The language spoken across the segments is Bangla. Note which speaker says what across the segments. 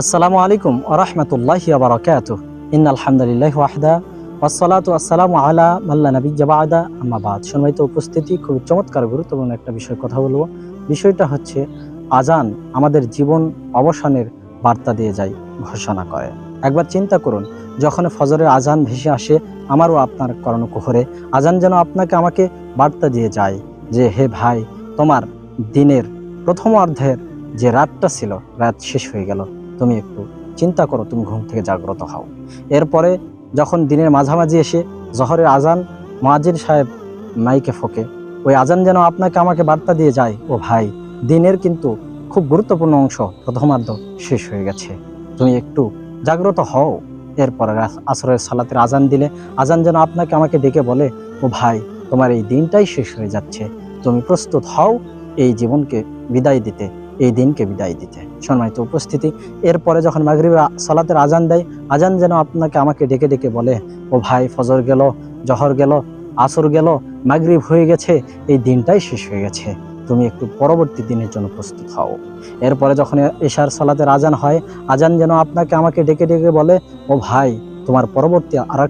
Speaker 1: আসসালামু আলাইকুম আরহামতুল্লাহি আবরাকাত ইন আলহামদুলিল্লাহ ওয়াহদা ওয়াসসালাতু আসসালামু আলা মাল্লা নবী জাবাদা আম্মাবাদ সম্মানিত উপস্থিতি খুব চমৎকার, গুরুত্বপূর্ণ একটা বিষয় কথা বলব। বিষয়টা হচ্ছে, আজান আমাদের জীবন অবসানের বার্তা দিয়ে যায়, ঘোষণা করে। একবার চিন্তা করুন, যখন ফজরের আজান ভেসে আসে আমারও আপনার কর্ণকুহরে আজান যেন আপনাকে, আমাকে বার্তা দিয়ে যায় যে, হে ভাই, তোমার দিনের প্রথম অর্ধের যে রাতটা ছিল, রাত শেষ হয়ে গেল। তুমি একটু চিন্তা করো, তুমি ঘুম থেকে জাগ্রত হও। এরপরে যখন দিনের মাঝামাঝি এসে জহরের আজান মাজির সাহেব মাইকে ফোকে, ওই আজান যেন আপনাকে আমাকে বার্তা দিয়ে যায়, ও ভাই, দিনের কিন্তু খুব গুরুত্বপূর্ণ অংশ, প্রথমার্ধ শেষ হয়ে গেছে। তুমি একটু জাগ্রত হও। এরপরে আসরের সালাতের আজান দিলে, আজান যেন আপনাকে আমাকে ডেকে বলে, ও ভাই, তোমার এই দিনটাই শেষ হয়ে যাচ্ছে। তুমি প্রস্তুত হও, এই জীবনকে বিদায় দিতে। এই দিনকে বিদায় দিতে। সম্মানিত উপস্থিতি, এরপরে যখন মাগরিব সালাতের আজান দেয়, আজান যেন আপনাকে আমাকে ডেকে ডেকে বলে, ও ভাই, ফজর গেল, জহর গেল, আসর গেল, মাগরিব হয়ে গেছে, এই দিনটাই শেষ হয়ে গেছে। তুমি একটু পরবর্তী দিনের জন্য প্রস্তুত হও। এরপরে যখন এশার সালাতের আজান হয়, আজান যেন আপনাকে আমাকে ডেকে ডেকে বলে, ও ভাই, তোমার পরবর্তী আর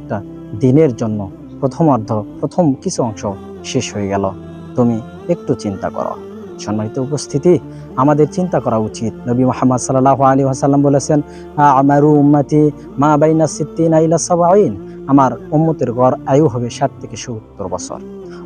Speaker 1: দিনের জন্য প্রথম অর্ধ প্রথম কিছু অংশ শেষ হয়ে গেল। তুমি একটু চিন্তা করো। সম্মানিত উপস্থিতি, আমাদের চিন্তা করা উচিত। নবী মোহাম্মদ সাল্লাহ আলী আসাল্লাম বলেছেন, আমারু উম্মাতি মা বাইনা সিদ্দিন আইলা সাবাইন আমার উম্মতের গড় আয়ু হবে ষাট থেকে সত্তর বছর।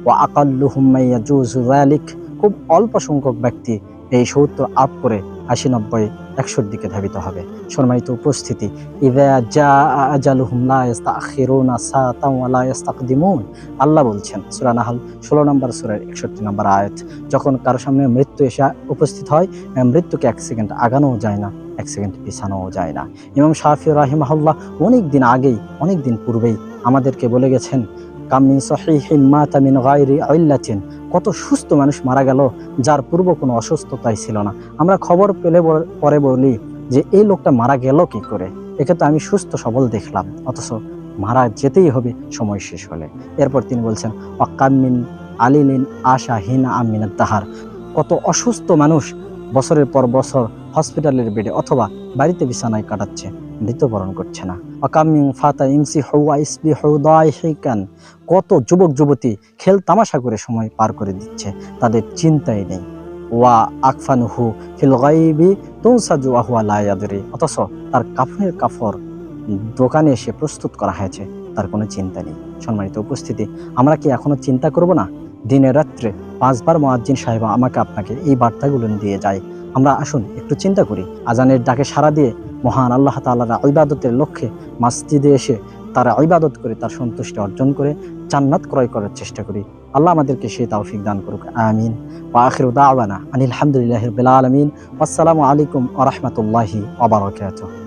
Speaker 1: ও আকাল্লু হুম্মাইয়া জুজু যালিক। খুব অল্প সংখ্যক ব্যক্তি এই সত্তর আপ করে আশি নব্বই একশোর দিকে ধাবিত হবে। সম্মানিত উপস্থিতি ইদা জা আজালুহুম লা ইস্তাখিরুনা সাতাও ওয়া লা ইস্তাকদিমুন আল্লাহ বলছেন, সূরা নাহল 16 নম্বর সূরার 61 নম্বর আয়াত, যখন কারও সামনে মৃত্যু এসে উপস্থিত হয় মৃত্যুকে এক সেকেন্ড আগানোও যায় না, এক সেকেন্ড পিছানোও যায় না। ইমাম শাফি রাহিমাহুল্লাহ অনেক দিন আগেই, অনেক দিন পূর্বেই আমাদেরকে বলে গেছেন কামিন সহিহিম মাতা মিন গায়রি ইল্লাতিন কত সুস্থ মানুষ মারা গেল, যার পূর্ব কোনো অসুস্থতাই ছিল না। আমরা খবর পেলে পরে বলি যে, এই লোকটা মারা গেল কি করে? একে তো আমি সুস্থ সবল দেখলাম, অথচ মারা যেতেই হবে, সময় শেষ হলে। এরপর তিনি বলছেন অকামিন আলিলিন আশা হিনা আমিনাত তাহার কত অসুস্থ মানুষ বছরের পর বছর হসপিটালের বেডে অথবা বাড়িতে বিছানায় কাটাচ্ছে। মৃত্যুবরণ করছে না। অকামিং ফাতা ইমসি হৌয়া ইসবি হৌদাই হেকান কত যুবক যুবতী খেল তামাশা করে সময় পার করে দিচ্ছে। তাদের চিন্তাই নেই। ওয়া আকফানুহু ফিল গাইবি তুনসাজু আহুয়া লায়াদরি অথচ তার কাফনের কাফর দোকানে এসে প্রস্তুত করা হয়েছে। তার কোনো চিন্তা নেই। সম্মানিত উপস্থিতি, আমরা কি এখনও চিন্তা করব না? দিনে রাত্রে পাঁচবার মোয়াজ্জিন সাহেব আমাকে আপনাকে এই বার্তাগুলো দিয়ে যায়। আমরা আসুন, একটু চিন্তা করি। আজানের ডাকে সাড়া দিয়ে মহান আল্লাহ তাআলার ইবাদতের লক্ষ্যে মাসজিদে এসে তারা ইবাদত করে তার সন্তুষ্টি অর্জন করে জান্নাত ক্রয় করার চেষ্টা করি। আল্লাহ আমাদেরকে সেই তাওফিক দান করুক। আমিন। বা আখির দাওয়ানা আনিল হামদুলিল্লাহি বেলা আলামিন। আসসালামু আলাইকুম আ রহমতুল্লাহি ওয়া বারাকাতুহু।